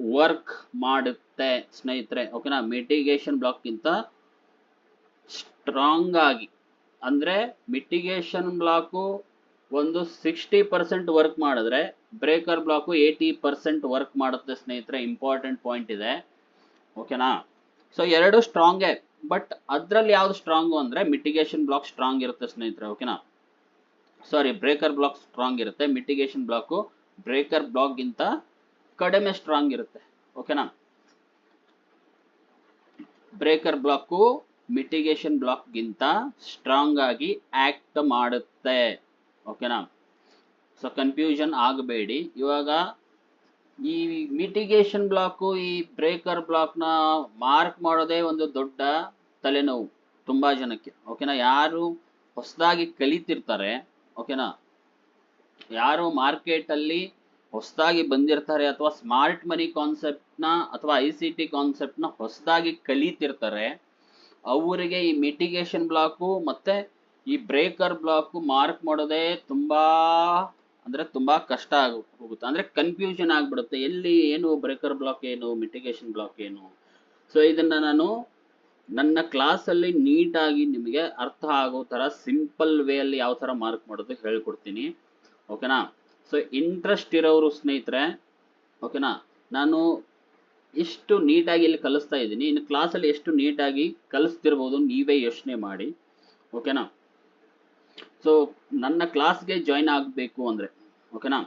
ವರ್ಕ್ ಮಾಡುತ್ತೆ ಸ್ನೇಹಿತರೆ ಓಕೆನಾ ಮಿಟಿಗೇಷನ್ ಬ್ಲಾಕ್ಗಿಂತ ಸ್ಟ್ರಾಂಗ್ ಆಗಿ. ಅಂದ್ರೆ ಮಿಟಿಗೇಷನ್ ಬ್ಲಾಕು ಒಂದು ಸಿಕ್ಸ್ಟಿ ಪರ್ಸೆಂಟ್ ವರ್ಕ್ ಮಾಡಿದ್ರೆ breaker block eighty percent work ಮಾಡುತ್ತೆ ಸ್ನೇಹಿತರೆ ಇಂಪಾರ್ಟೆಂಟ್ ಪಾಯಿಂಟ್ ಇದೆ. ಓಕೆನಾ ಸೊ ಎರಡು ಸ್ಟ್ರಾಂಗೇ ಬಟ್ ಅದ್ರಲ್ಲಿ ಯಾವ್ದು ಸ್ಟ್ರಾಂಗು ಅಂದ್ರೆ ಮಿಟಿಗೇಷನ್ ಬ್ಲಾಕ್ ಸ್ಟ್ರಾಂಗ್ ಇರುತ್ತೆ ಸ್ನೇಹಿತರೆ ಓಕೆನಾ ಸಾರಿ ಬ್ರೇಕರ್ ಬ್ಲಾಕ್ ಸ್ಟ್ರಾಂಗ್ ಇರುತ್ತೆ. ಮಿಟಿಗೇಷನ್ ಬ್ಲಾಕು ಬ್ರೇಕರ್ ಬ್ಲಾಕ್ಗಿಂತ ಕಡಿಮೆ ಸ್ಟ್ರಾಂಗ್ ಇರುತ್ತೆ. ಓಕೆನಾ ಬ್ರೇಕರ್ ಬ್ಲಾಕು ಮಿಟಿಗೇಷನ್ ಬ್ಲಾಕ್ಗಿಂತ ಸ್ಟ್ರಾಂಗ್ ಆಗಿ ಆಕ್ಟ್ ಮಾಡುತ್ತೆ. ಓಕೆನಾ ಸೊ ಕನ್ಫ್ಯೂಷನ್ ಆಗಬೇಡಿ. ಇವಾಗ ಈ ಮಿಟಿಗೇಷನ್ ಬ್ಲಾಕು ಈ ಬ್ರೇಕರ್ ಬ್ಲಾಕ್ನ ಮಾರ್ಕ್ ಮಾಡೋದೇ ಒಂದು ದೊಡ್ಡ ತಲೆನೋವು ತುಂಬಾ ಜನಕ್ಕೆ. ಓಕೆನಾ ಯಾರು ಹೊಸದಾಗಿ ಕಲಿತಿರ್ತಾರೆ ಓಕೆನಾ? ಯಾರು ಮಾರ್ಕೆಟ್ ಅಲ್ಲಿ ಹೊಸದಾಗಿ ಬಂದಿರ್ತಾರೆ ಅಥವಾ ಸ್ಮಾರ್ಟ್ ಮನಿ ಕಾನ್ಸೆಪ್ಟ್ನ ಅಥವಾ ಐ ಸಿ ಟಿ ಕಾನ್ಸೆಪ್ಟ್ನ ಹೊಸದಾಗಿ ಕಲಿತಿರ್ತಾರೆ, ಅವರಿಗೆ ಈ ಮಿಟಿಗೇಷನ್ ಬ್ಲಾಕು ಮತ್ತೆ ಈ ಬ್ರೇಕರ್ ಬ್ಲಾಕು ಮಾರ್ಕ್ ಮಾಡೋದೇ ತುಂಬಾ, ಅಂದ್ರೆ ತುಂಬಾ ಕಷ್ಟ ಆಗ ಹೋಗುತ್ತೆ ಅಂದ್ರೆ ಕನ್ಫ್ಯೂಷನ್ ಆಗ್ಬಿಡುತ್ತೆ, ಎಲ್ಲಿ ಏನು ಬ್ರೇಕರ್ ಬ್ಲಾಕ್ ಏನು, ಮಿಟಿಗೇಷನ್ ಬ್ಲಾಕ್ ಏನು? ಸೊ ಇದನ್ನ ನಾನು ನನ್ನ ಕ್ಲಾಸಲ್ಲಿ ನೀಟಾಗಿ ನಿಮಗೆ ಅರ್ಥ ಆಗೋ ಥರ ಸಿಂಪಲ್ ವೇ ಅಲ್ಲಿ ಯಾವ ಥರ ಮಾರ್ಕ್ ಮಾಡೋದು ಹೇಳ್ಕೊಡ್ತೀನಿ. ಓಕೆನಾ ಸೊ ಇಂಟ್ರೆಸ್ಟ್ ಇರೋರು ಸ್ನೇಹಿತರೆ ಓಕೆನಾ ನಾನು ಇಷ್ಟು ನೀಟಾಗಿ ಇಲ್ಲಿ ಕಲಿಸ್ತಾ ಇದ್ದೀನಿ. ಇನ್ನು ಕ್ಲಾಸಲ್ಲಿ ಎಷ್ಟು ನೀಟಾಗಿ ಕಲಿಸ್ತಿರ್ಬೋದು ನೀವೇ ಯೋಚನೆ ಮಾಡಿ. ಓಕೆನಾ ಸೊ ನನ್ನ ಕ್ಲಾಸ್ಗೆ ಜಾಯ್ನ್ ಆಗಬೇಕು ಅಂದರೆ ಓಕೆನಾ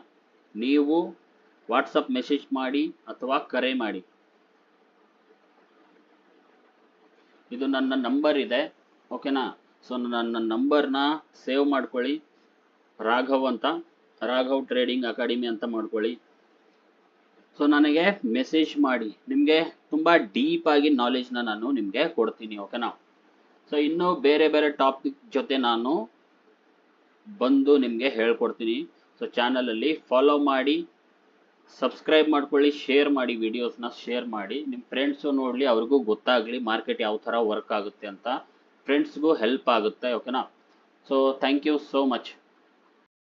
ನೀವು ವಾಟ್ಸಪ್ ಮೆಸೇಜ್ ಮಾಡಿ ಅಥವಾ ಕರೆ ಮಾಡಿ. ಇದು ನನ್ನ ನಂಬರ್ ಇದೆ. ಓಕೆನಾ ಸೊ ನನ್ನ ನಂಬರ್ನ ಸೇವ್ ಮಾಡ್ಕೊಳ್ಳಿ. ರಾಘವ್ ಅಂತ. ರಾಘವ್ ಟ್ರೇಡಿಂಗ್ ಅಕಾಡೆಮಿ ಅಂತ ಮಾಡ್ಕೊಳ್ಳಿ. ಸೊ ನನಗೆ ಮೆಸೇಜ್ ಮಾಡಿ. ನಿಮಗೆ ತುಂಬ ಡೀಪ್ ಆಗಿ ನಾಲೆಜ್ನ ನಾನು ನಿಮಗೆ ಕೊಡ್ತೀನಿ ಓಕೆನಾ ಸೊ ಇನ್ನೂ ಬೇರೆ ಬೇರೆ ಟಾಪಿಕ್ ಜೊತೆ ನಾನು ಬಂದು ನಿಮಗೆ ಹೇಳ್ಕೊಡ್ತೀನಿ. ಸೊ ಚಾನಲಲ್ಲಿ ಫಾಲೋ ಮಾಡಿ. ಸಬ್ಸ್ಕ್ರೈಬ್ ಮಾಡ್ಕೊಳ್ಳಿ ಶೇರ್ ಮಾಡಿ ವಿಡಿಯೋಸ್ನ ಶೇರ್ ಮಾಡಿ. ನಿಮ್ಮ ಫ್ರೆಂಡ್ಸು ನೋಡಲಿ, ಅವ್ರಿಗೂ ಗೊತ್ತಾಗಲಿ ಮಾರ್ಕೆಟ್ ಯಾವ ಥರ ವರ್ಕ್ ಆಗುತ್ತೆ ಅಂತ. ಫ್ರೆಂಡ್ಸ್ಗೂ ಹೆಲ್ಪ್ ಆಗುತ್ತೆ ಓಕೆನಾ so thank you so much